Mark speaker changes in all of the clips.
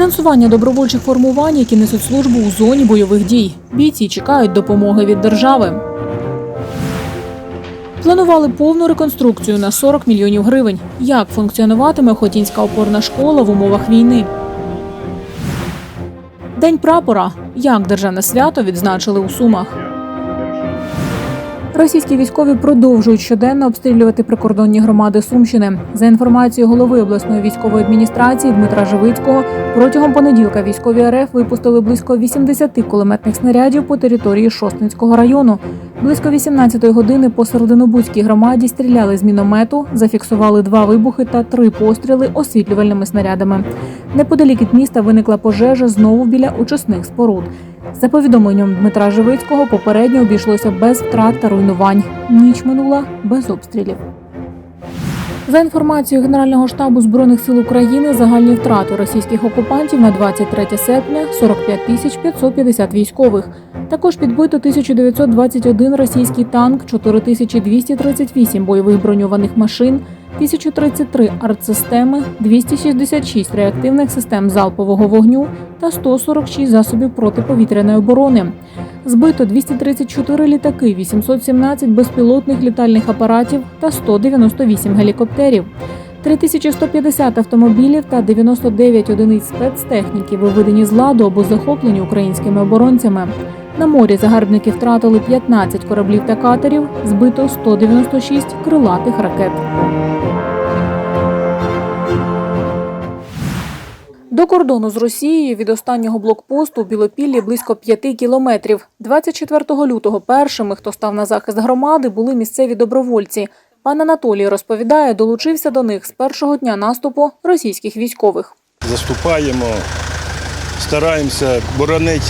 Speaker 1: Фінансування добровольчих формувань, які несуть службу у зоні бойових дій. Бійці чекають допомоги від держави. Планували повну реконструкцію на 40 мільйонів гривень. Як функціонуватиме Хотінська опорна школа в умовах війни? День прапора. Як державне свято відзначили у Сумах? Російські військові продовжують щоденно обстрілювати прикордонні громади Сумщини. За інформацією голови обласної військової адміністрації Дмитра Живицького, протягом понеділка військові РФ випустили близько 80 кулеметних снарядів по території Шостинського району. Близько 18-ї години по Серединобудській громаді стріляли з міномету, зафіксували два вибухи та три постріли освітлювальними снарядами. Неподалік від міста виникла пожежа знову біля очисних споруд. За повідомленням Дмитра Живицького, попередньо обійшлося без втрат та руйнувань. Ніч минула без обстрілів. За інформацією Генерального штабу збройних сил України, загальні втрати російських окупантів на 23 серпня 45 тисяч 550 військових. Також підбито 1921 російський танк, 4238 бойових броньованих машин, 1033 артсистеми, 266 реактивних систем залпового вогню та 146 засобів протиповітряної оборони. Збито 234 літаки, 817 безпілотних літальних апаратів та 198 гелікоптерів. 3150 автомобілів та 99 одиниць спецтехніки виведені з ладу або захоплені українськими оборонцями. На морі загарбники втратили 15 кораблів та катерів, збито 196 крилатих ракет. До кордону з Росією від останнього блокпосту Білопіллі близько 5 кілометрів. 24 лютого першими, хто став на захист громади, були місцеві добровольці. Пан Анатолій розповідає, долучився до них з першого дня наступу російських військових.
Speaker 2: Заступаємо, стараємося боронити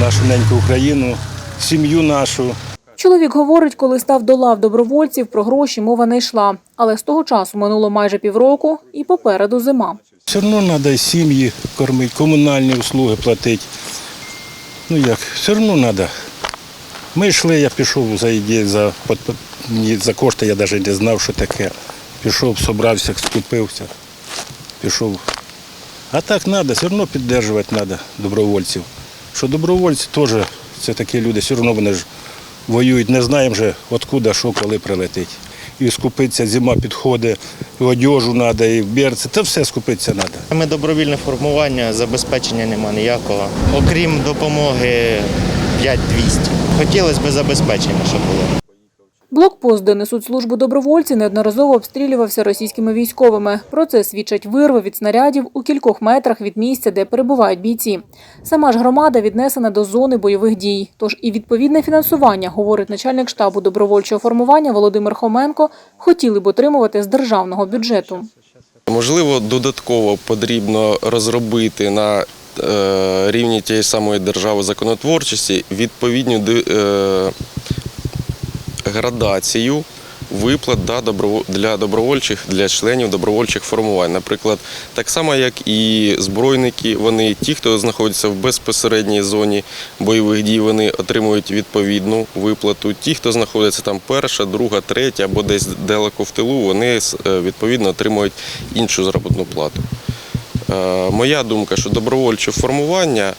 Speaker 2: нашу неньку Україну, сім'ю нашу.
Speaker 1: Чоловік говорить, коли став до лав добровольців, про гроші мова не йшла. Але з того часу минуло майже півроку і попереду зима.
Speaker 2: Все одно треба сім'ї кормити, комунальні услуги платити. Ну як, все одно треба. Ми йшли, я пішов за ідею, за, за кошти, я навіть не знав, що таке. Пішов, собрався, скупився, пішов. А так треба, все одно підтримувати треба добровольців. Що добровольці теж це такі люди, все одно вони ж воюють, не знаємо вже, откуда, що, коли прилетить. І скупитися, зима підходить, і одежу треба, і берці, та все скупитися треба.
Speaker 3: Ми добровільне формування, забезпечення нема ніякого. Окрім допомоги 5200. Хотілося б забезпечення, щоб було.
Speaker 1: Блокпост, де несуть службу добровольці, неодноразово обстрілювався російськими військовими. Про це свідчать вирви від снарядів у кількох метрах від місця, де перебувають бійці. Сама ж громада віднесена до зони бойових дій. Тож і відповідне фінансування, говорить начальник штабу добровольчого формування Володимир Хоменко, хотіли б отримувати з державного бюджету.
Speaker 4: Можливо, додатково потрібно розробити на е, рівні тієї самої держави законотворчості відповідну ди- е, градацію виплат для добровольчих, для членів добровольчих формувань. Наприклад, так само, як і збройники, вони ті, хто знаходиться в безпосередній зоні бойових дій, вони отримують відповідну виплату. Ті, хто знаходиться там перша, друга, третя або десь далеко в тилу, вони е, відповідно отримують іншу заробітну плату. Е, Моя думка, що добровольче формування,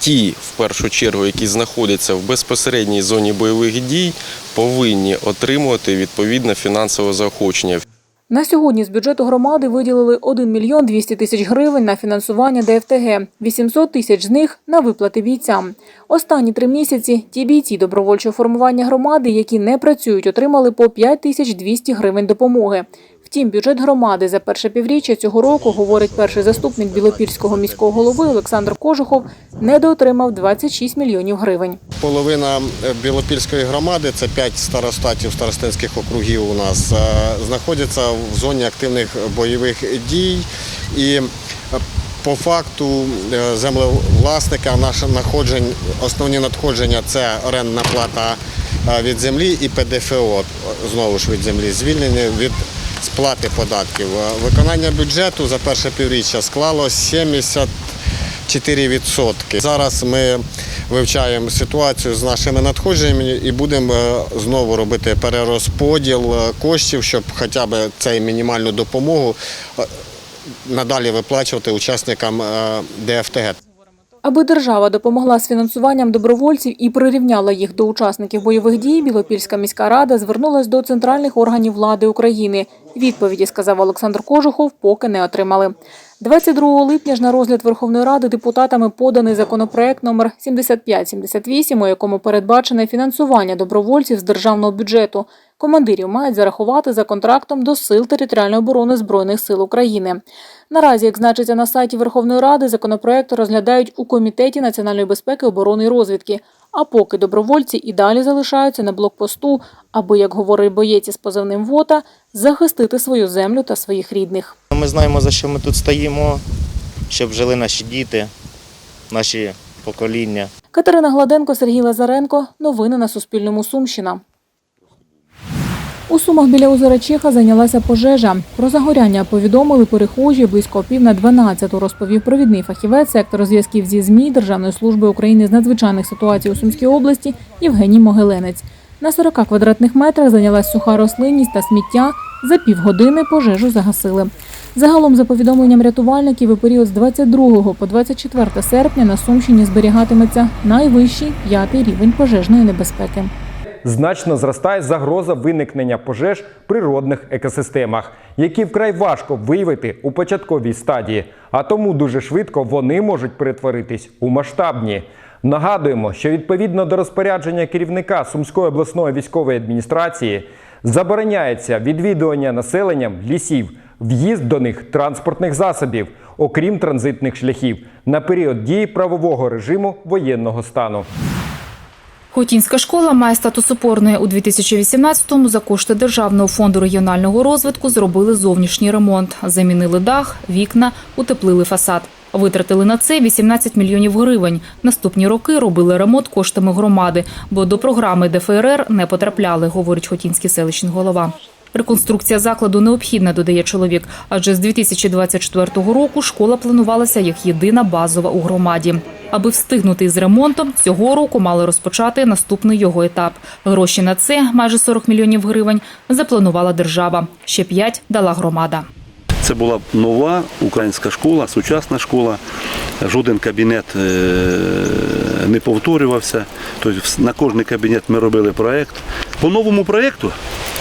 Speaker 4: ті, в першу чергу, які знаходяться в безпосередній зоні бойових дій, повинні отримувати відповідне фінансове заохочення.
Speaker 1: На сьогодні з бюджету громади виділили 1 мільйон 200 тисяч гривень на фінансування ДФТГ, 800 тисяч з них на виплати бійцям. Останні три місяці ті бійці добровольчого формування громади, які не працюють, отримали по 5 тисяч 200 гривень допомоги. Втім, бюджет громади за перше півріччя цього року, говорить перший заступник Білопільського міського голови Олександр Кожухов, недоотримав 26 мільйонів гривень.
Speaker 5: Половина е, Білопільської громади, це 5 старостатів старостинських округів у нас, е, знаходяться в зоні активних бойових дій. І е, по факту землевласника наше находжень, основні надходження це орендна плата від землі і ПДФО, знову ж від землі, звільнені від сплати податків. Е, Виконання бюджету за перше півріччя склало 70 4%. Зараз ми вивчаємо ситуацію з нашими надходженнями і будемо е, знову робити перерозподіл е, коштів, щоб хоча б цей мінімальну допомогу надалі виплачувати учасникам ДФТГ.
Speaker 1: Аби держава допомогла з фінансуванням добровольців і прирівняла їх до учасників бойових дій, Білопільська міська рада звернулась до центральних органів влади України. Відповіді, сказав Олександр Кожухов, поки не отримали. 22 липня ж на розгляд Верховної Ради депутатами поданий законопроект номер 7578, у якому передбачене фінансування добровольців з державного бюджету. Командирів мають зарахувати за контрактом до сил територіальної оборони збройних сил України. Наразі, як значиться на сайті Верховної Ради, законопроект розглядають у комітеті національної безпеки, оборони і розвідки. А поки добровольці і далі залишаються на блокпосту, аби, як говорить боєць із позивним ВОТА, захистити свою землю та своїх рідних.
Speaker 3: Ми знаємо, за що ми тут стоїмо, щоб жили наші діти, наші покоління.
Speaker 1: Катерина Гладенко, Сергій Лазаренко. Новини на Суспільному. Сумщина. У Сумах біля озера Чеха зайнялася пожежа. Про загоряння повідомили перехожі близько пів на 12, розповів провідний фахівець сектору зв'язків зі ЗМІ Державної служби України з надзвичайних ситуацій у Сумській області Євгеній Могиленець. На 40 квадратних метрах зайнялась суха рослинність та сміття. За півгодини пожежу загасили. Загалом, за повідомленням рятувальників, у період з 22 по 24 серпня на Сумщині зберігатиметься найвищий п'ятий рівень пожежної небезпеки.
Speaker 6: Значно зростає загроза виникнення пожеж в природних екосистемах, які вкрай важко виявити у початковій стадії, а тому дуже швидко вони можуть перетворитись у масштабні. Нагадуємо, що відповідно до розпорядження керівника Сумської обласної військової адміністрації забороняється відвідування населенням лісів, в'їзд до них транспортних засобів, окрім транзитних шляхів, на період дії правового режиму воєнного стану.
Speaker 7: Хотінська школа має статус опорної у 2018-му за кошти Державного фонду регіонального розвитку зробили зовнішній ремонт, замінили дах, вікна, утеплили фасад. Витратили на це 18 мільйонів гривень. Наступні роки робили ремонт коштами громади, бо до програми ДФРР не потрапляли, говорить Хотінський селищний голова. Реконструкція закладу необхідна, додає чоловік, адже з 2024 року школа планувалася як єдина базова у громаді. Аби встигнути із ремонтом, цього року мали розпочати наступний його етап. Гроші на це, майже 40 мільйонів гривень, запланувала держава. Ще 5 дала громада.
Speaker 8: Це була нова українська школа, сучасна школа. Жоден кабінет е, не повторювався. Тобто на кожний кабінет ми робили проєкт. По новому проєкту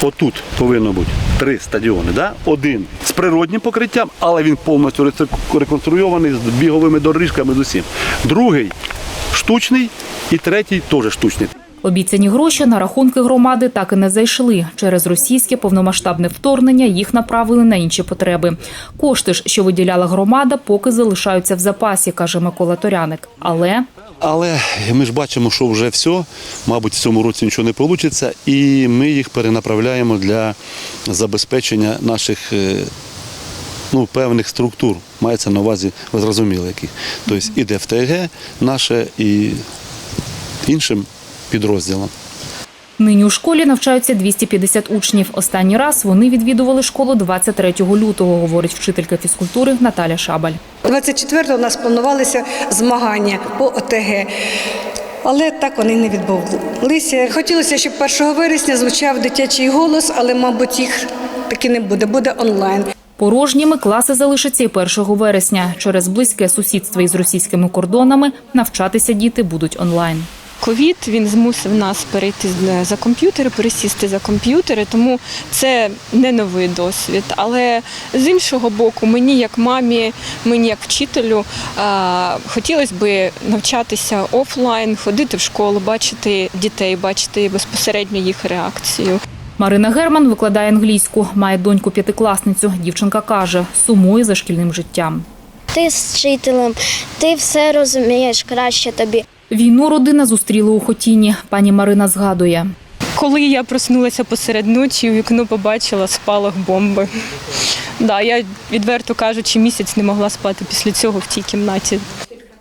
Speaker 8: отут повинно бути три стадіони. Да? Один з природнім покриттям, але він повністю реконструйований з біговими доріжками з усім. Другий штучний і третій теж штучний.
Speaker 7: Обіцяні гроші на рахунки громади так і не зайшли. Через російське повномасштабне вторгнення їх направили на інші потреби. Кошти ж, що виділяла громада, поки залишаються в запасі, каже Микола Торяник. Але
Speaker 8: Але ми ж бачимо, що вже все, мабуть, в цьому році нічого не вийде, і ми їх перенаправляємо для забезпечення наших е, ну, певних структур. Мається на увазі, ви зрозуміли, яких. Тобто і ДФТГ наше, і іншим підрозділам.
Speaker 7: нині у школі навчаються 250 учнів. Останній раз вони відвідували школу 23 лютого, говорить вчителька фізкультури Наталя Шабаль.
Speaker 9: 24-го у нас планувалися змагання по ОТГ. Але так вони не відбулися. Хотілося, щоб 1 вересня звучав дитячий голос, але, мабуть, їх таки не буде, буде онлайн.
Speaker 7: Порожніми класи залишаться і 1 вересня. Через близьке сусідство із російськими кордонами навчатися діти будуть онлайн.
Speaker 10: Ковід він змусив нас перейти за комп'ютери, пересісти за комп'ютери, тому це не новий досвід. Але з іншого боку, мені як мамі, мені як вчителю, хотілося б навчатися офлайн, ходити в школу, бачити дітей, бачити безпосередньо їх реакцію.
Speaker 7: Марина Герман викладає англійську, має доньку п'ятикласницю. Дівчинка каже, сумує за шкільним життям.
Speaker 11: Ти з вчителем, ти все розумієш краще тобі.
Speaker 7: Війну родина зустріла у Хотіні. Пані Марина згадує.
Speaker 10: Коли я проснулася посеред ночі, у вікно побачила спалах бомби. Да, я відверто кажучи, місяць не могла спати після цього в тій кімнаті.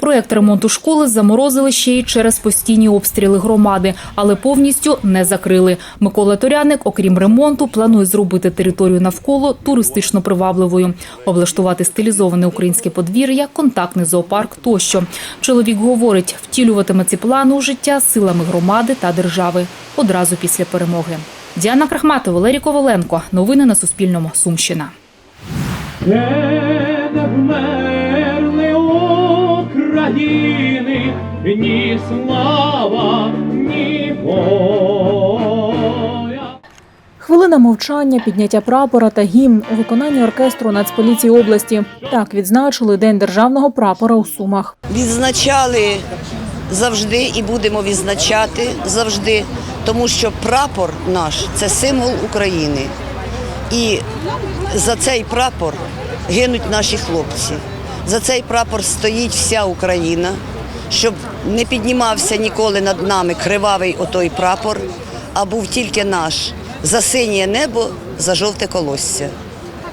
Speaker 7: Проєкт ремонту школи заморозили ще й через постійні обстріли громади, але повністю не закрили. Микола Торяник, окрім ремонту, планує зробити територію навколо туристично привабливою, облаштувати стилізоване українське подвір'я, контактний зоопарк тощо. Чоловік говорить, втілюватиме ці плани у життя силами громади та держави одразу після перемоги. Діана Крахматова, Валерій Коваленко. Новини на Суспільному. Сумщина.
Speaker 12: України, ні слава, ні воля.
Speaker 1: Хвилина мовчання, підняття прапора та гімн у виконанні оркестру Нацполіції області. Так відзначили День державного прапора у Сумах.
Speaker 13: Відзначали завжди і будемо відзначати завжди, тому що прапор наш це символ України. І за цей прапор гинуть наші хлопці. За цей прапор стоїть вся Україна, щоб не піднімався ніколи над нами кривавий отой прапор, а був тільки наш за синє небо, за жовте колосся.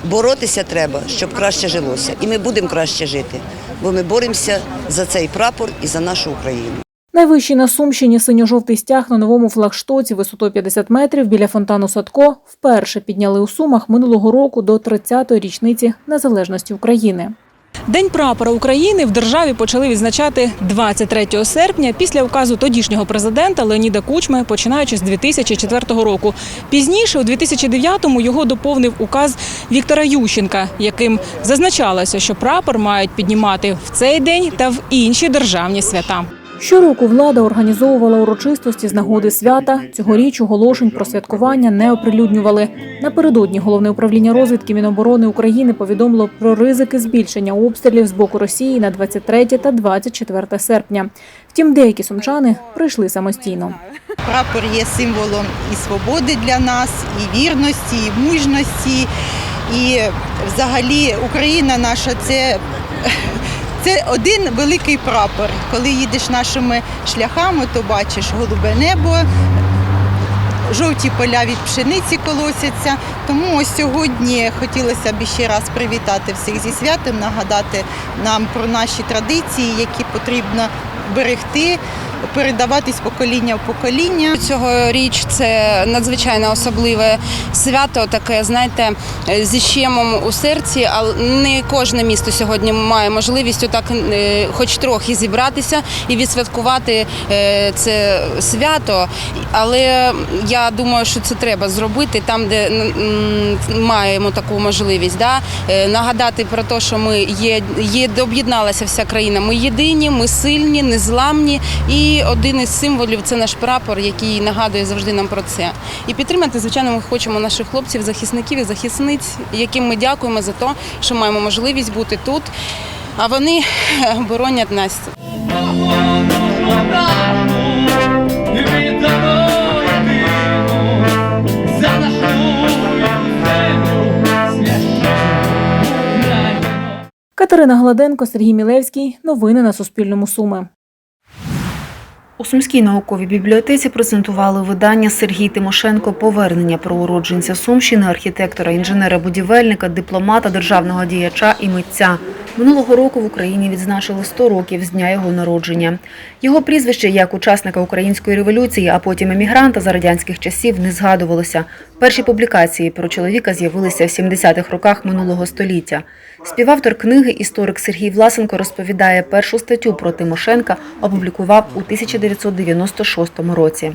Speaker 13: Боротися треба, щоб краще жилося. І ми будемо краще жити, бо ми боремося за цей прапор і за нашу Україну.
Speaker 1: Найвищий на Сумщині синьо-жовтий стяг на новому флагштоці висотою 50 метрів біля фонтану Садко вперше підняли у Сумах минулого року до 30-ї річниці незалежності України. День прапора України в державі почали відзначати 23 серпня після указу тодішнього президента Леоніда Кучми, починаючи з 2004 року. Пізніше, у 2009-му, його доповнив указ Віктора Ющенка, яким зазначалося, що прапор мають піднімати в цей день та в інші державні свята. Щороку влада організовувала урочистості з нагоди свята. Цьогоріч оголошень про святкування не оприлюднювали. Напередодні головне управління розвідки Міноборони України повідомило про ризики збільшення обстрілів з боку Росії на 23 та 24 серпня. Втім, деякі сумчани прийшли самостійно.
Speaker 14: Прапор є символом і свободи для нас, і вірності, і мужності. І взагалі Україна наша це, це один великий прапор. Коли їдеш нашими шляхами, то бачиш голубе небо, жовті поля від пшениці колосяться. Тому ось сьогодні хотілося б ще раз привітати всіх зі святом, нагадати нам про наші традиції, які потрібно берегти, передавати з покоління в покоління.
Speaker 15: Цьогоріч це надзвичайно особливе свято, таке, знаєте, зі щемом у серці, але не кожне місто сьогодні має можливість отак, е, хоч трохи зібратися і відсвяткувати е, це свято. Але я думаю, що це треба зробити там, де маємо таку можливість. Да? Е, Нагадати про те, що ми є, є об'єдналася вся країна. Ми єдині, ми сильні, незламні. І один із символів це наш прапор, який нагадує завжди нам про це. І підтримати, звичайно, ми хочемо наших хлопців, захисників і захисниць, яким ми дякуємо за те, що маємо можливість бути тут. А вони е, боронять нас.
Speaker 1: Катерина Гладенко, Сергій Мілевський. Новини на Суспільному Суми.
Speaker 16: У Сумській науковій бібліотеці презентували видання Сергій Тимошенко Повернення про уродженця Сумщини, архітектора, інженера-будівельника, дипломата, державного діяча і митця. Минулого року в Україні відзначили 100 років з дня його народження. Його прізвище як учасника української революції, а потім емігранта за радянських часів не згадувалося. Перші публікації про чоловіка з'явилися в 70-х роках минулого століття. Співавтор книги історик Сергій Власенко розповідає, першу статтю про Тимошенка опублікував у 1996 році.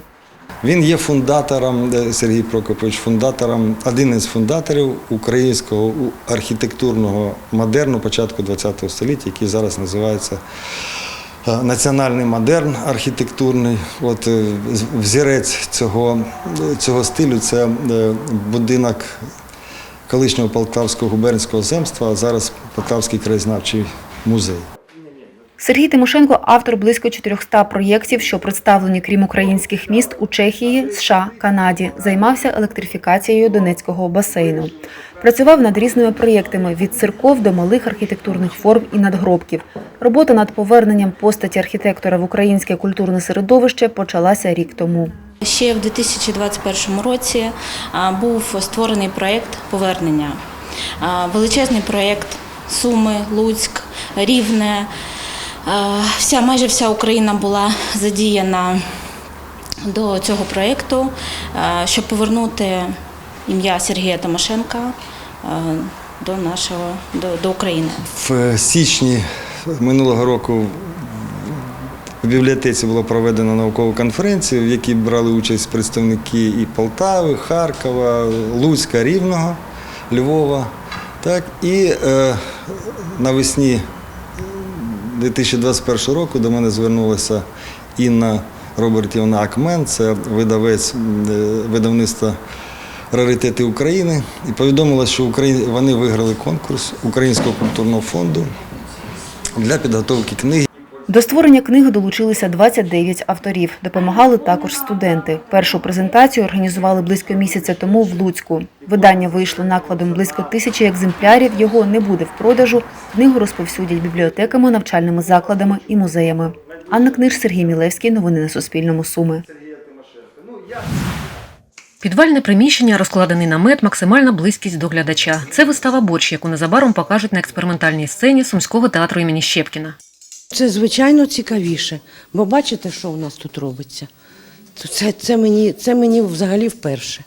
Speaker 17: Він є фундатором, е, Сергій Прокопович, фундатором, один із фундаторів українського архітектурного модерну початку ХХ століття, який зараз називається е, національний модерн архітектурний. От е, взірець цього, цього стилю це будинок колишнього Полтавського губернського земства, а зараз Полтавський краєзнавчий музей.
Speaker 16: Сергій Тимошенко автор близько 400 проєктів, що представлені крім українських міст у Чехії, США, Канаді. Займався електрифікацією Донецького басейну. Працював над різними проєктами від церков до малих архітектурних форм і надгробків. Робота над поверненням постаті архітектора в українське культурне середовище почалася рік тому.
Speaker 18: Ще в 2021 році був створений проєкт повернення. Величезний проєкт Суми, Луцьк, Рівне. А, Вся, майже вся Україна була задіяна до цього проєкту, щоб повернути ім'я Сергія Тимошенка до нашого до, до України.
Speaker 17: В січні минулого року в бібліотеці була проведена наукова конференція, в якій брали участь представники і Полтави, Харкова, Луцька, Рівного, Львова. Так, і е, навесні 2021 року до мене звернулася Інна Робертівна Акмен, це видавець е, видавництва Раритети України, і повідомила, що вони виграли конкурс Українського культурного фонду для підготовки книги.
Speaker 16: До створення книги долучилися 29 авторів. Допомагали також студенти. Першу презентацію організували близько місяця тому в Луцьку. Видання вийшло накладом близько тисячі екземплярів. Його не буде в продажу. Книгу розповсюдять бібліотеками, навчальними закладами і музеями. Анна Книж, Сергій Мілевський. Новини на Суспільному. Суми.
Speaker 19: Підвальне приміщення, розкладений намет, максимальна близькість до глядача. Це вистава борщ, яку незабаром покажуть на експериментальній сцені Сумського театру імені Щепкіна.
Speaker 20: Це звичайно цікавіше, бо бачите, що у нас тут робиться. То Це, це, мені, це мені взагалі вперше.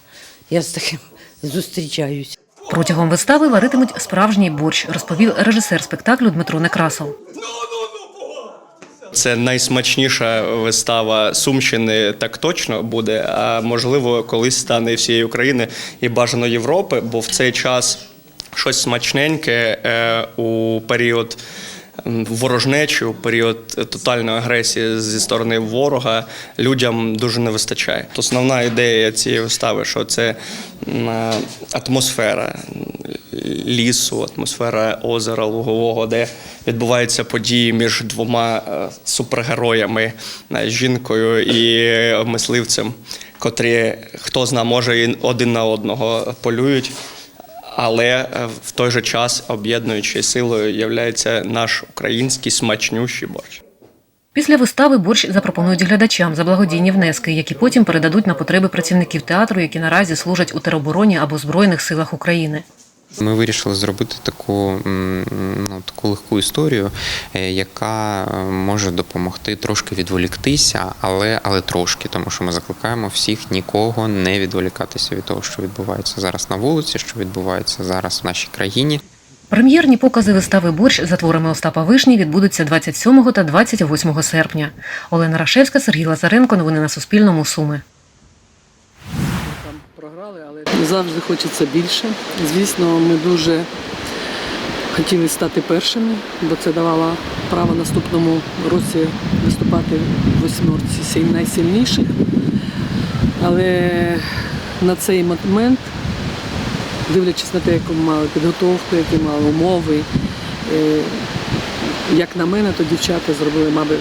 Speaker 20: Я з таким зустрічаюся.
Speaker 19: Протягом вистави варитимуть справжній борщ, розповів режисер спектаклю Дмитро Некрасов.
Speaker 21: Це найсмачніша вистава Сумщини, так точно буде. А можливо, колись стане всієї України і бажано Європи, бо в цей час щось смачненьке е, у період. М, Ворожнечі у період тотальної агресії зі сторони ворога людям дуже не вистачає. Основна ідея цієї вистави, що це е, атмосфера лісу, атмосфера озера Лугового, де відбуваються події між двома е, супергероями, е, жінкою і мисливцем, котрі хто зна, може і один на одного полюють. Але е, в той же час об'єднуючою силою є наш український смачнющий борщ.
Speaker 19: Після вистави борщ запропонують глядачам за благодійні внески, які потім передадуть на потреби працівників театру, які наразі служать у теробороні або Збройних силах України.
Speaker 22: Ми вирішили зробити таку, ну, таку легку історію, е, яка е, може допомогти трошки відволіктися, але, але трошки, тому що ми закликаємо всіх нікого не відволікатися від того, що відбувається зараз на вулиці, що відбувається зараз в нашій країні.
Speaker 19: Прем'єрні покази вистави борщ за творами Остапа Вишні відбудуться 27 та 28 серпня. Олена Рашевська, Сергій Лазаренко. Новини на Суспільному. Суми.
Speaker 23: Завжди хочеться більше. Звісно, ми дуже хотіли стати першими, бо це давало право наступному році виступати в восьмерці найсильніших. Але на цей момент, дивлячись на те, яку ми мали підготовку, які мали умови, е, як на мене, то дівчата зробили, мабуть,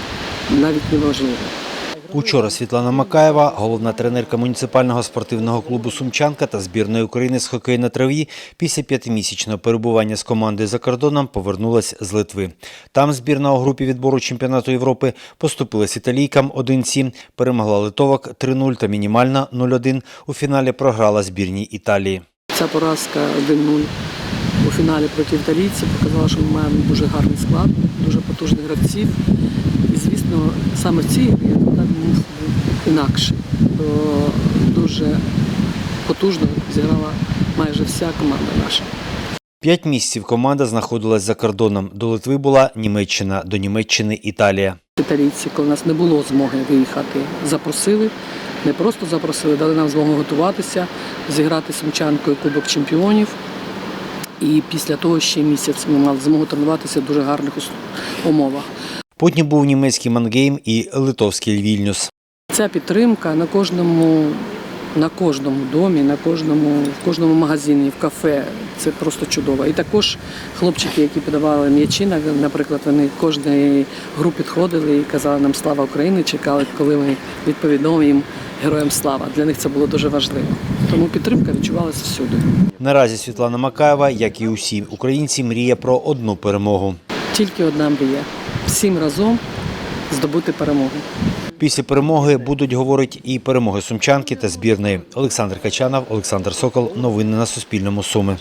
Speaker 23: навіть неможливо.
Speaker 24: Учора Світлана Макаєва, головна тренерка муніципального спортивного клубу Сумчанка та збірної України з хокею на траві, після п'ятимісячного перебування з командою за кордоном повернулась з Литви. Там збірна у групі відбору чемпіонату Європи поступилась італійкам 1-7, перемогла литовок 3-0 та мінімальна 0-1. У фіналі програла збірній Італії.
Speaker 23: Ця поразка 1-0 у фіналі проти італійців показала, що ми маємо дуже гарний склад, дуже потужних гравців. І, звісно, саме в інакший. Бо дуже потужно зіграла майже вся команда наша.
Speaker 24: П'ять місяців команда знаходилась за кордоном. До Литви була Німеччина, до Німеччини Італія.
Speaker 23: Італійці, коли у нас не було змоги виїхати, запросили. Не просто запросили, дали нам змогу готуватися, зіграти сумчанкою Кубок чемпіонів. І після того ще місяць ми мали змогу тренуватися в дуже гарних умовах.
Speaker 24: Потім був німецький Мангейм і литовський Вільнюс.
Speaker 23: Ця підтримка на кожному, на кожному домі, на кожному, в кожному магазині, в кафе. Це просто чудово. І також хлопчики, які подавали м'ячі, наприклад, вони кожної групи підходили і казали нам слава Україні, чекали, коли ми відповідаємо їм героям слава. Для них це було дуже важливо. Тому підтримка відчувалася всюди.
Speaker 24: Наразі Світлана Макаєва, як і усі українці, мріє про одну перемогу.
Speaker 23: Тільки одна мрія всім разом здобути перемогу.
Speaker 24: Після перемоги будуть говорити і перемоги сумчанки та збірної. Олександр Качанов, Олександр Сокол. Новини на Суспільному. Суми.